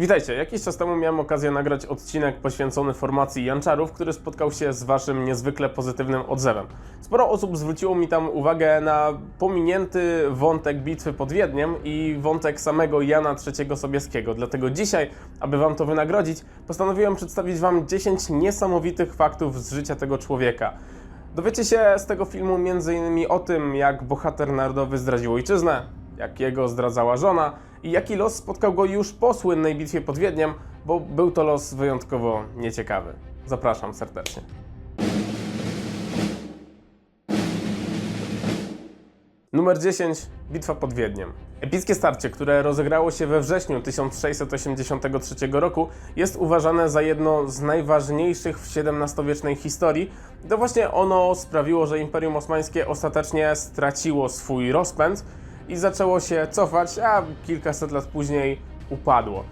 Witajcie, jakiś czas temu miałem okazję nagrać odcinek poświęcony formacji Janczarów, który spotkał się z waszym niezwykle pozytywnym odzewem. Sporo osób zwróciło mi tam uwagę na pominięty wątek bitwy pod Wiedniem i wątek samego Jana III Sobieskiego. Dlatego dzisiaj, aby wam to wynagrodzić, postanowiłem przedstawić wam 10 niesamowitych faktów z życia tego człowieka. Dowiecie się z tego filmu m.in. o tym, jak bohater narodowy zdradził ojczyznę, jak jego zdradzała żona i jaki los spotkał go już po słynnej bitwie pod Wiedniem, bo był to los wyjątkowo nieciekawy. Zapraszam serdecznie. Numer 10. Bitwa pod Wiedniem. Epickie starcie, które rozegrało się we wrześniu 1683 roku, jest uważane za jedno z najważniejszych w XVII-wiecznej historii. To właśnie ono sprawiło, że Imperium Osmańskie ostatecznie straciło swój rozpęd i zaczęło się cofać, a kilkaset lat później upadło.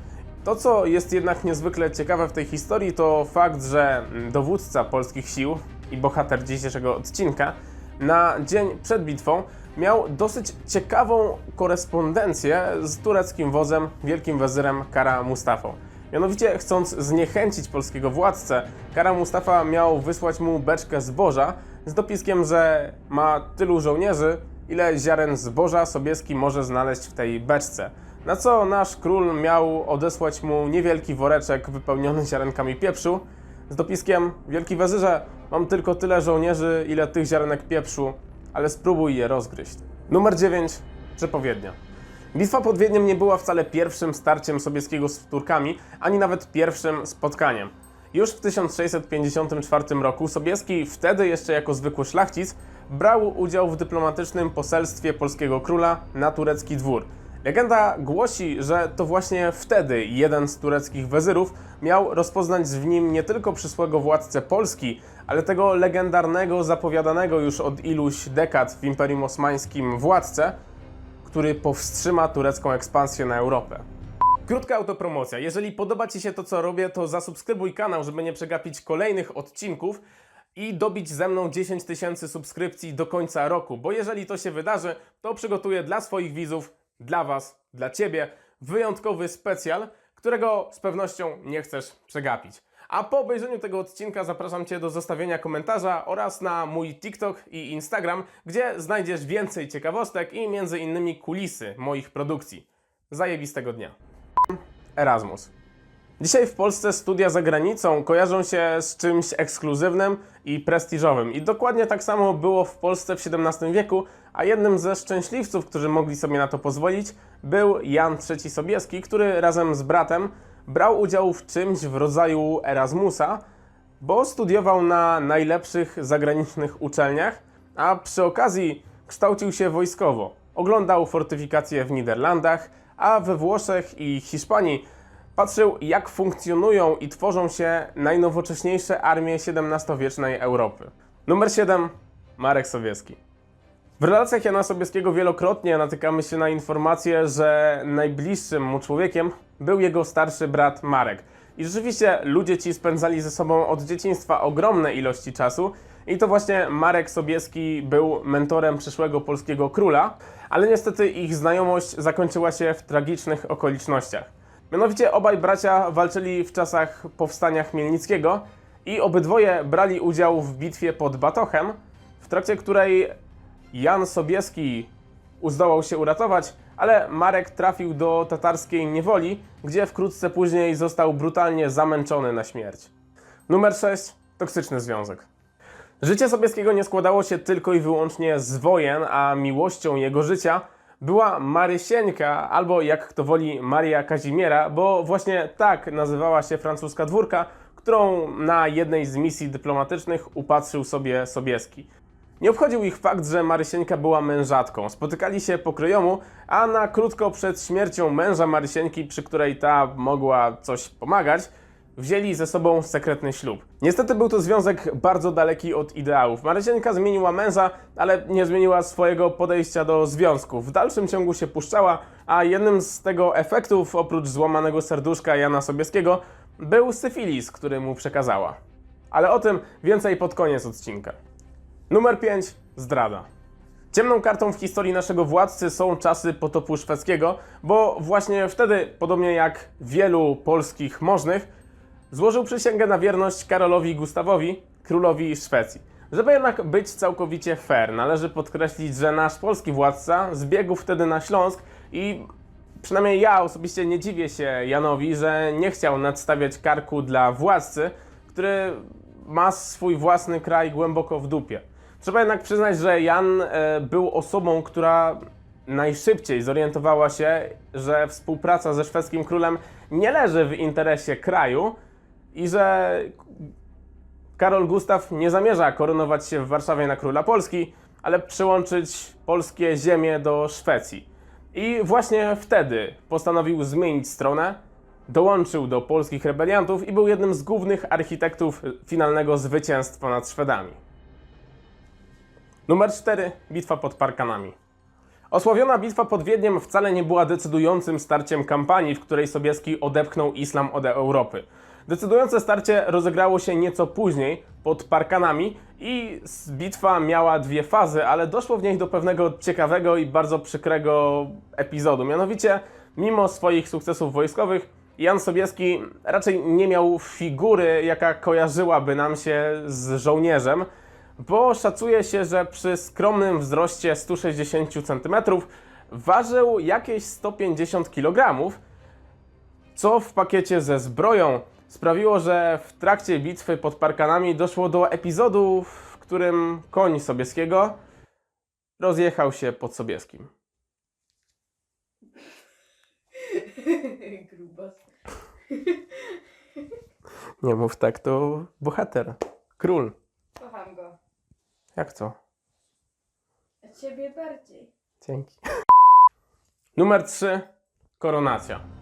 To, co jest jednak niezwykle ciekawe w tej historii, to fakt, że dowódca polskich sił i bohater dzisiejszego odcinka na dzień przed bitwą miał dosyć ciekawą korespondencję z tureckim wodzem, wielkim wezyrem Kara Mustafą. Mianowicie, chcąc zniechęcić polskiego władcę, Kara Mustafa miał wysłać mu beczkę zboża z dopiskiem, że ma tylu żołnierzy, ile ziaren zboża Sobieski może znaleźć w tej beczce. Na co nasz król miał odesłać mu niewielki woreczek wypełniony ziarenkami pieprzu z dopiskiem: Wielki wezyrze, mam tylko tyle żołnierzy, ile tych ziarenek pieprzu, ale spróbuj je rozgryźć. Numer 9. Przepowiednia. Bitwa pod Wiedniem nie była wcale pierwszym starciem Sobieskiego z Turkami, ani nawet pierwszym spotkaniem. Już w 1654 roku Sobieski, wtedy jeszcze jako zwykły szlachcic, brał udział w dyplomatycznym poselstwie polskiego króla na turecki dwór. Legenda głosi, że to właśnie wtedy jeden z tureckich wezyrów miał rozpoznać w nim nie tylko przysłego władcę Polski, ale tego legendarnego, zapowiadanego już od iluś dekad w Imperium Osmańskim władcę, który powstrzyma turecką ekspansję na Europę. Krótka autopromocja. Jeżeli podoba Ci się to, co robię, to zasubskrybuj kanał, żeby nie przegapić kolejnych odcinków i dobić ze mną 10 tysięcy subskrypcji do końca roku, bo jeżeli to się wydarzy, to przygotuję dla swoich widzów, dla Was, dla Ciebie wyjątkowy specjal, którego z pewnością nie chcesz przegapić. A po obejrzeniu tego odcinka zapraszam Cię do zostawienia komentarza oraz na mój TikTok i Instagram, gdzie znajdziesz więcej ciekawostek i między innymi kulisy moich produkcji. Zajebistego dnia. Erasmus. Dzisiaj w Polsce studia za granicą kojarzą się z czymś ekskluzywnym i prestiżowym. I dokładnie tak samo było w Polsce w XVII wieku, a jednym ze szczęśliwców, którzy mogli sobie na to pozwolić, był Jan III Sobieski, który razem z bratem brał udział w czymś w rodzaju Erasmusa, bo studiował na najlepszych zagranicznych uczelniach, a przy okazji kształcił się wojskowo. Oglądał fortyfikacje w Niderlandach, a we Włoszech i Hiszpanii patrzył, jak funkcjonują i tworzą się najnowocześniejsze armie XVII-wiecznej Europy. Numer 7. Marek Sobieski. W relacjach Jana Sobieskiego wielokrotnie natykamy się na informację, że najbliższym mu człowiekiem był jego starszy brat Marek. I rzeczywiście ludzie ci spędzali ze sobą od dzieciństwa ogromne ilości czasu. I to właśnie Marek Sobieski był mentorem przyszłego polskiego króla, ale niestety ich znajomość zakończyła się w tragicznych okolicznościach. Mianowicie obaj bracia walczyli w czasach powstania Chmielnickiego i obydwoje brali udział w bitwie pod Batochem, w trakcie której Jan Sobieski zdołał się uratować, ale Marek trafił do tatarskiej niewoli, gdzie wkrótce później został brutalnie zamęczony na śmierć. Numer 6. Toksyczny związek. Życie Sobieskiego nie składało się tylko i wyłącznie z wojen, a miłością jego życia była Marysieńka, albo jak kto woli Maria Kazimiera, bo właśnie tak nazywała się francuska dwórka, którą na jednej z misji dyplomatycznych upatrzył sobie Sobieski. Nie obchodził ich fakt, że Marysieńka była mężatką. Spotykali się po kryjomu, a na krótko przed śmiercią męża Marysieńki, przy której ta mogła coś pomagać, wzięli ze sobą sekretny ślub. Niestety był to związek bardzo daleki od ideałów. Marysieńka zmieniła męża, ale nie zmieniła swojego podejścia do związków. W dalszym ciągu się puszczała, a jednym z tego efektów, oprócz złamanego serduszka Jana Sobieskiego, był syfilis, który mu przekazała. Ale o tym więcej pod koniec odcinka. Numer 5. Zdrada. Ciemną kartą w historii naszego władcy są czasy potopu szwedzkiego, bo właśnie wtedy, podobnie jak wielu polskich możnych, złożył przysięgę na wierność Karolowi Gustawowi, królowi Szwecji. Żeby jednak być całkowicie fair, należy podkreślić, że nasz polski władca zbiegł wtedy na Śląsk i przynajmniej ja osobiście nie dziwię się Janowi, że nie chciał nadstawiać karku dla władcy, który ma swój własny kraj głęboko w dupie. Trzeba jednak przyznać, że Jan e, był osobą, która najszybciej zorientowała się, że współpraca ze szwedzkim królem nie leży w interesie kraju i że Karol Gustaw nie zamierza koronować się w Warszawie na króla Polski, ale przyłączyć polskie ziemie do Szwecji. I właśnie wtedy postanowił zmienić stronę, dołączył do polskich rebeliantów i był jednym z głównych architektów finalnego zwycięstwa nad Szwedami. Numer 4. Bitwa pod Parkanami. Osławiona bitwa pod Wiedniem wcale nie była decydującym starciem kampanii, w której Sobieski odepchnął islam od Europy. Decydujące starcie rozegrało się nieco później, pod Parkanami i bitwa miała dwie fazy, ale doszło w niej do pewnego ciekawego i bardzo przykrego epizodu. Mianowicie, mimo swoich sukcesów wojskowych, Jan Sobieski raczej nie miał figury, jaka kojarzyłaby nam się z żołnierzem, bo szacuje się, że przy skromnym wzroście 160 cm ważył jakieś 150 kg, co w pakiecie ze zbroją sprawiło, że w trakcie bitwy pod Parkanami doszło do epizodu, w którym koń Sobieskiego rozjechał się pod Sobieskim. Grubas. Nie mów tak, to bohater, król. Kocham go. Jak co? A ciebie bardziej. Dzięki. Numer 3. Koronacja.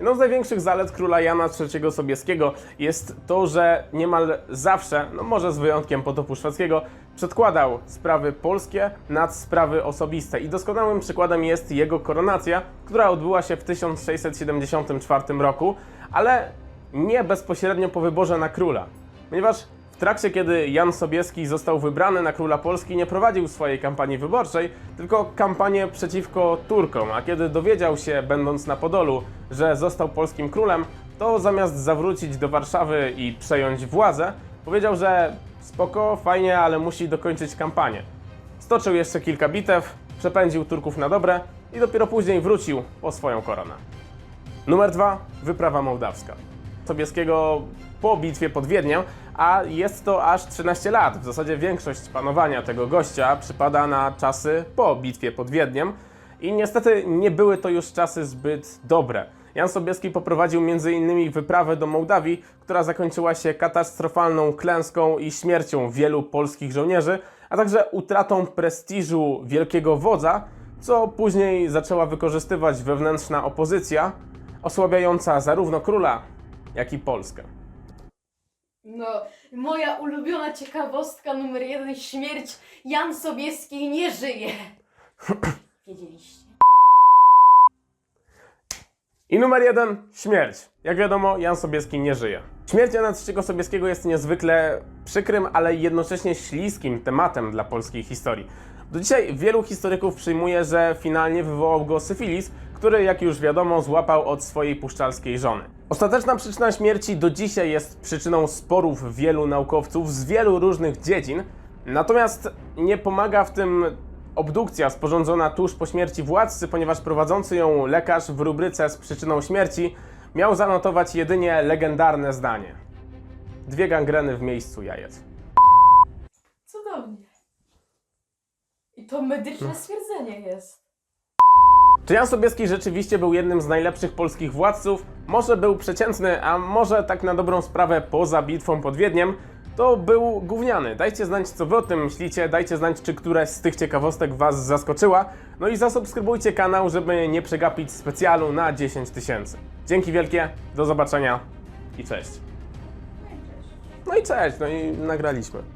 Jedną z największych zalet króla Jana III Sobieskiego jest to, że niemal zawsze, no może z wyjątkiem potopu szwedzkiego, przedkładał sprawy polskie nad sprawy osobiste. I doskonałym przykładem jest jego koronacja, która odbyła się w 1674 roku, ale nie bezpośrednio po wyborze na króla. Ponieważ w trakcie, kiedy Jan Sobieski został wybrany na króla Polski, nie prowadził swojej kampanii wyborczej, tylko kampanię przeciwko Turkom. A kiedy dowiedział się, będąc na Podolu, że został polskim królem, to zamiast zawrócić do Warszawy i przejąć władzę, powiedział, że spoko, fajnie, ale musi dokończyć kampanię. Stoczył jeszcze kilka bitew, przepędził Turków na dobre i dopiero później wrócił po swoją koronę. Numer 2. Wyprawa mołdawska. Sobieskiego po bitwie pod Wiedniem, a jest to aż 13 lat. W zasadzie większość panowania tego gościa przypada na czasy po bitwie pod Wiedniem i niestety nie były to już czasy zbyt dobre. Jan Sobieski poprowadził m.in. wyprawę do Mołdawii, która zakończyła się katastrofalną klęską i śmiercią wielu polskich żołnierzy, a także utratą prestiżu wielkiego wodza, co później zaczęła wykorzystywać wewnętrzna opozycja, osłabiająca zarówno króla, jak i Polskę. No, moja ulubiona ciekawostka numer jeden. Śmierć Jan Sobieski nie żyje. Wiedzieliście. I numer jeden, śmierć. Jak wiadomo, Jan Sobieski nie żyje. Śmierć Jana III Sobieskiego jest niezwykle przykrym, ale jednocześnie śliskim tematem dla polskiej historii. Do dzisiaj wielu historyków przyjmuje, że finalnie wywołał go syfilis, który, jak już wiadomo, złapał od swojej puszczalskiej żony. Ostateczna przyczyna śmierci do dzisiaj jest przyczyną sporów wielu naukowców z wielu różnych dziedzin, natomiast nie pomaga w tym obdukcja sporządzona tuż po śmierci władcy, ponieważ prowadzący ją lekarz w rubryce z przyczyną śmierci miał zanotować jedynie legendarne zdanie. Dwie gangreny w miejscu jajec. Cudownie. I to medyczne stwierdzenie jest. Czy Jan Sobieski rzeczywiście był jednym z najlepszych polskich władców? Może był przeciętny, a może tak na dobrą sprawę poza bitwą pod Wiedniem, to był gówniany. Dajcie znać, co wy o tym myślicie, dajcie znać, czy któraś z tych ciekawostek was zaskoczyła. No i zasubskrybujcie kanał, żeby nie przegapić specjalu na 10 tysięcy. Dzięki wielkie, do zobaczenia i cześć. No i cześć. No i nagraliśmy.